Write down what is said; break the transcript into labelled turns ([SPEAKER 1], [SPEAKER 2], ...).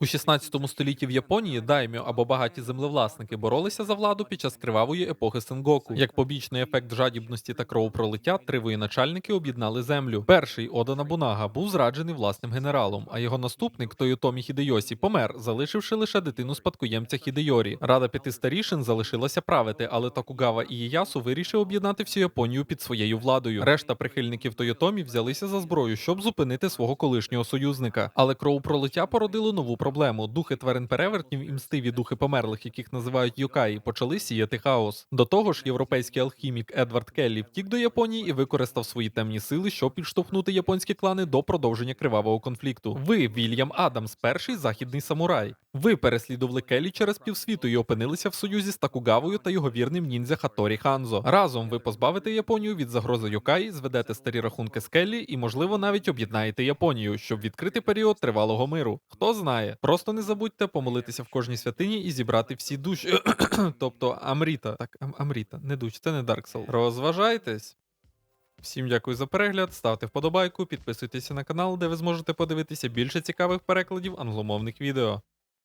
[SPEAKER 1] У 16 столітті в Японії даймьо або багаті землевласники боролися за владу під час кривавої епохи Сенгоку. Як побічний ефект жадібності та кровопролиття, три воєначальники об'єднали землю. Перший Ода Набунага був зраджений власним генералом, а його наступник Тойотомі Хідейосі помер, залишивши лише дитину спадкоємця Хідейорі. Рада п'яти старішин залишилася правити, але Токугава Ієясу вирішив об'єднати всю Японію під своєю владою. Решта прихильників Тойотомі взялися за зброю, щоб зупинити свого колишнього союзника. Але кровопролиття породило нову проблему. Духи тварин перевертнів і мстиві духи померлих, яких називають Йокаї, почали сіяти хаос. До того ж, європейський алхімік Едвард Келлі втік до Японії і використав свої темні сили, щоб підштовхнути японські клани до продовження кривавого конфлікту. Ви, Вільям Адамс, перший західний самурай. Ви переслідували Келлі через півсвіту і опинилися в союзі з Такугавою та його вірним ніндзя Хаторі Ханзо. Разом ви позбавите Японію від загрози Йокаї, зведете старі рахунки з Келлі і, можливо, навіть об'єднаєте Японію, щоб відкрити період тривалого миру. Хто знає, просто не забудьте помолитися в кожній святині і зібрати всі душі. тобто Амріта. Так, Ам- Амріта, не дуч, це не Soul. Розважайтесь. Всім дякую за перегляд, ставте вподобайку, підписуйтеся на канал, де ви зможете подивитися більше цікавих перекладів англомовних відео.